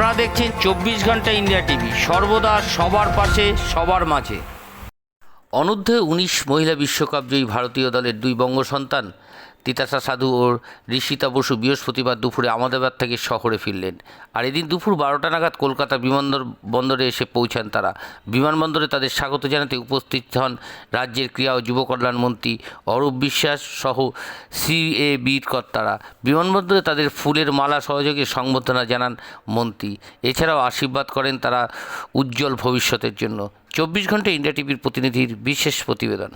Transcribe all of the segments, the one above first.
আপনারা দেখছেন চব্বিশ ঘণ্টা ইন্ডিয়া টিভি, সর্বদা সবার পাশে, সবার মাঝে। অনূর্ধ্ব উনিশ মহিলা বিশ্বকাপ জয়ী ভারতীয় দলের দুই বঙ্গ সন্তান তিতাসা সাধু ও ঋষিতা বসু বৃহস্পতিবার দুপুরে আমাদাবাদ থেকে শহরে ফিরলেন। আর এদিন দুপুর বারোটা নাগাদ কলকাতা বিমানবন্দর বন্দরে এসে পৌঁছান তারা। বিমানবন্দরে তাদের স্বাগত জানাতে উপস্থিত হন রাজ্যের ক্রীড়া ও যুবকল্যাণ মন্ত্রী অরূপ বিশ্বাস সহ সিএবির কর্তারা। বিমানবন্দরে তাদের ফুলের মালা সহযোগে সংবর্ধনা জানান মন্ত্রী। এছাড়াও আশীর্বাদ করেন তারা উজ্জ্বল ভবিষ্যতের জন্য। চব্বিশ ঘণ্টা ইন্ডিয়া টিভির প্রতিনিধির বিশেষ প্রতিবেদন।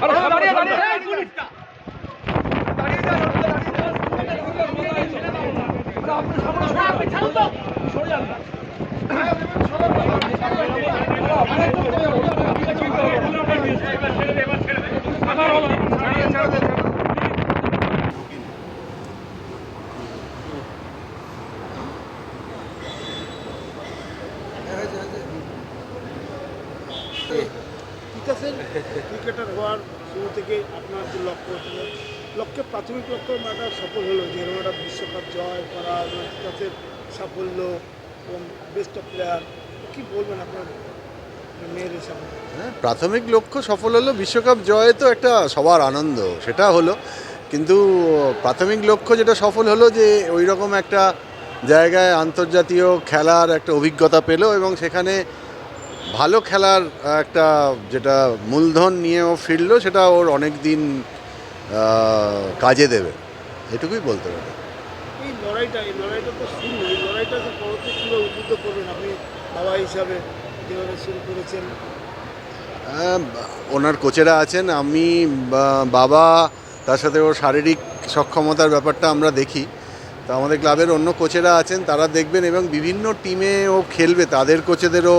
বিকাশের ক্রিকেটার হওয়ার শুরু থেকে আপনার যে লক্ষ্য ছিল। লক্ষ্যে প্রাথমিক লক্ষ্য একটা সফল হলো, যে এরকম একটা বিশ্বকাপ জয় করা বিকাশের সাফল্য এবং বেস্ট অফ প্লেয়ার কী বলবেন আপনার মেয়ের হ্যাঁ প্রাথমিক লক্ষ্য সফল হলো, বিশ্বকাপ জয় তো একটা সবার আনন্দ, সেটা হলো। কিন্তু প্রাথমিক লক্ষ্য যেটা সফল হলো, যে ওই রকম একটা জায়গায় আন্তর্জাতীয় খেলার একটা অভিজ্ঞতা পেল এবং সেখানে ভালো খেলার একটা যেটা মূলধন নিয়ে ও ফিরলো সেটা ওর অনেক দিন কাজে দেবে। এটুকুই বলতে পারি। এই লড়াইটা এই লড়াইটা তো শুরু এই লড়াইটা পরবর্তী কীভাবে উদ্বুদ্ধ করবেন আপনি বাবা হিসাবে যেভাবে শুরু করেছেন। ওনার কোচেরা আছেন আমি বাবা তার সাথে ওর শারীরিক সক্ষমতার ব্যাপারটা আমরা দেখি। তো আমাদের ক্লাবের অন্য কোচেরা আছেন তারা দেখবেন এবং বিভিন্ন টিমে ও খেলবে তাদের কোচেদেরও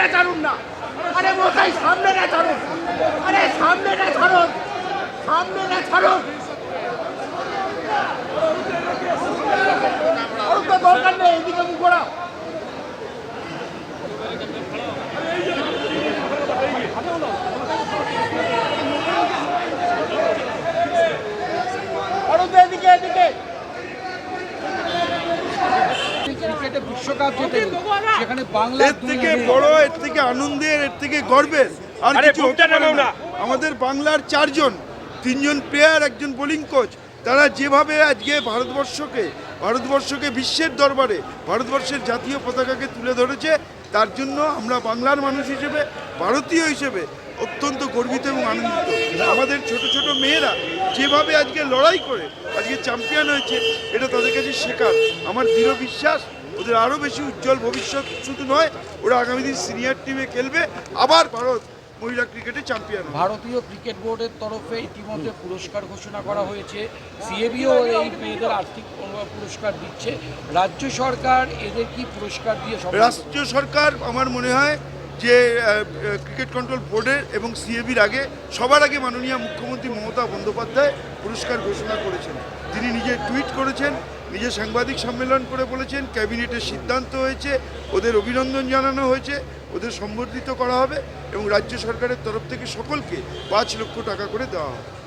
না ছাড়ুন না। আরে মশাই সামনে না ছাড়ুন। আরে সামনে না ছাড়ুন। সামনে না ছাড়ুন তো দরকার নেই, এদিকে মুখ ঘোরাও। বিশ্বকাপ জেতে এর থেকে বড় এর থেকে আনন্দের এর থেকে গর্বের আর কিছু আমাদের বাংলার চারজন তিনজন প্লেয়ার একজন বোলিং কোচ তারা যেভাবে আজকে ভারতবর্ষকে ভারতবর্ষকে বিশ্বের দরবারে ভারতবর্ষের জাতীয় পতাকাকে তুলে ধরেছে তার জন্য আমরা বাংলার মানুষ হিসেবে ভারতীয় হিসেবে অত্যন্ত গর্বিত এবং আনন্দিত। আমাদের ছোট ছোট মেয়েরা যেভাবে আজকে লড়াই করে আজকে চ্যাম্পিয়ন হয়েছে এটা তাদের কাছে শেখার। আমার দৃঢ় বিশ্বাস ওদের আরও বেশি উজ্জ্বল ভবিষ্যৎ শুধু নয় ওরা আগামী দিন সিনিয়র টিমে খেলবে। আবার ভারত মহিলা ক্রিকেটে চ্যাম্পিয়ন ভারতীয় ক্রিকেট বোর্ডের তরফে ইতিমধ্যে পুরস্কার ঘোষণা করা হয়েছে। সিএবিও এই মেয়েদের আর্থিক পুরস্কার দিচ্ছে। রাজ্য সরকার এদের কি পুরস্কার দিয়ে রাষ্ট্র সরকার আমার মনে হয় যে ক্রিকেট কন্ট্রোল বোর্ডের এবং সিএবির আগে সবার আগে মাননীয় মুখ্যমন্ত্রী মমতা বন্দ্যোপাধ্যায় পুরস্কার ঘোষণা করেছেন। তিনি নিজে টুইট করেছেন নিজে সাংবাদিক সম্মেলন করে বলেছেন, ক্যাবিনেটের সিদ্ধান্ত হয়েছে, ওদের অভিনন্দন জানানো হয়েছে, ওদের সম্বর্ধিত করা হবে এবং রাজ্য সরকারের তরফ থেকে সকলকে পাঁচ লক্ষ টাকা করে দেওয়া হবে।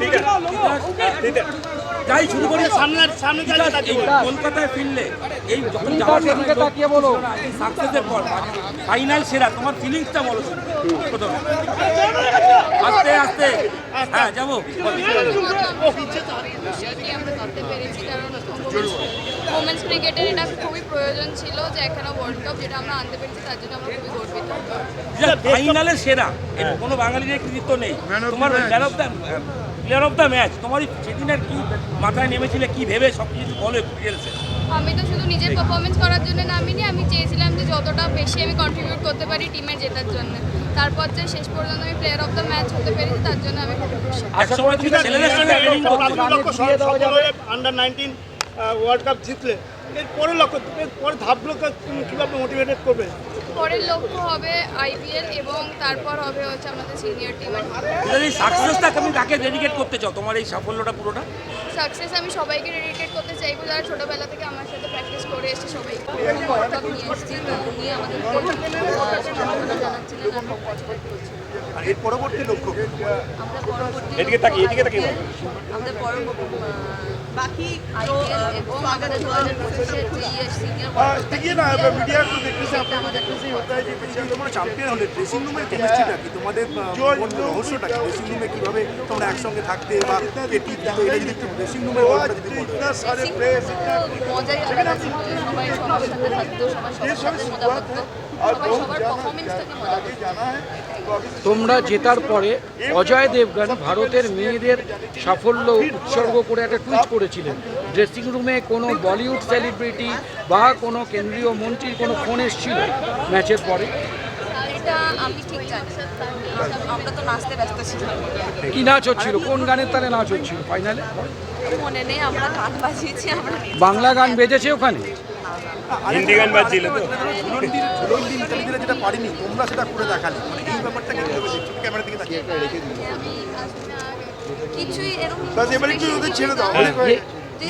ঠিক আছে যাই শুরু করি সামনে সামনে কলকাতায় ফিরলে এই যখন যাওয়ার তাকিয়ে বলো। সাকসেসের পর ফাইনাল সেরা তোমার ফিলিংসটা বলো প্রথমে। আস্তে আস্তে। হ্যাঁ যাব। ওমেন্স ক্রিকেটের এটা খুবই প্রয়োজন ছিল। যে এখানে ওয়ার্ল্ড কাপ যেটা আমরা আনতে পেরেছি তার জন্য আমরা খুবই গর্বিত ফাইনালে সেরা কোনো বাঙালির কৃতিত্ব নেই তোমার man of the player of the match তোমার এই সেদিনের কি মাথায় নেমেছিলে কি ভেবে সব কিছু বলো একটু আমি তো শুধু নিজের পারফরমেন্স করার জন্য নামিনি আমি চেয়েছিলাম যে যতটা বেশি আমি কন্ট্রিবিউট করতে পারি টিমে জেতার জন্য তারপর যে শেষ পর্যন্ত আমি প্লেয়ার অফ দ্য ম্যাচ হতে পেরেছি তার জন্য আমি খুব খুশি সময় তুমি ছেলেদের সঙ্গে আন্ডার নাইনটিন ওয়ার্ল্ড কাপ জিতলে এর পরের লক্ষ্য এর পরে ধাপগুলোকে কীভাবে মোটিভেটেড করবে? পরের লক্ষ্য হবে আইপিএল এবং তারপর হবে হচ্ছে আমাদের সিনিয়র টিমের এই সাকসেসটা তুমি কাকে ডেডিকেট করতে চাও তোমার এই সাফল্যটা পুরোটা? সাকসেস আমি সবাইকে ডেডিকেট করতে চাইব যারা ছোটোবেলা থেকে আমার সাথে প্র্যাকটিস করে এসেছে সবাই নিয়ে এসেছি তো উনি আমাদের জানাচ্ছিলেন আর আর এর পরবর্তী লক্ষ্য এদিকে তাকিয়ে এদিকে তাকিয়ে আমাদের পরবর্তী বাকি এবং আমাদের দু হাজার যে সিনিয়র দেখিয়ে না মিডিয়া তো দেখতেছি আপনার খুশি হতে হয় যে তোমরা চ্যাম্পিয়ন হলে ড্রেসিং রুমের কেমিস্ট্রিটা কি? তোমাদের রহস্যটা কি? ড্রেসিং রুমে কীভাবে তোমরা একসঙ্গে থাকতে বা কে দিতে এটা যদি একটু ড্রেসিং রুমের গল্পটা যদি মজাই আলাদা সবাই সবার সাথে থাকতো সবার সাথে মজা করতো। তোমরা জেতার পরে অজয় দেবগান ভারতের মেয়েদের সাফল্য উৎসর্গ করে একটা টুইট করেছিলেন। ড্রেসিং রুমে কোনো বলিউড সেলিব্রিটি বা কোনো কেন্দ্রীয় মন্ত্রীর কোনো ফোন এসেছিল ম্যাচের পরে? কি নাচ হচ্ছিল? কোন গানের তালে নাচ হচ্ছিল? ফাইনালে বাংলা গান বেজেছে ওখানে? হিন্দি গান বাজছিল তো ঝুলন্তি ঝুলন্তি মিতালিদের যেটা পারিনি তোমরা সেটা করে দেখালে মানে এই ব্যাপারটা কি কিভাবে দেখছো ক্যামেরা দিকে তাকিয়ে আমি আসলে আর কিছুই এরকম बस এবার একটু ওদের ছেড়ে দাও ये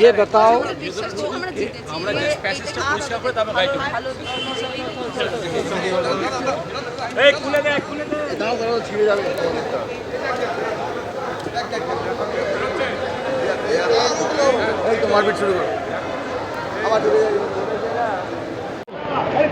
ये बताओ বিশ্বাস ছিল আমরা জিতেছি আমরা যে প্যাসেজটা পরিষ্কার করে তারপর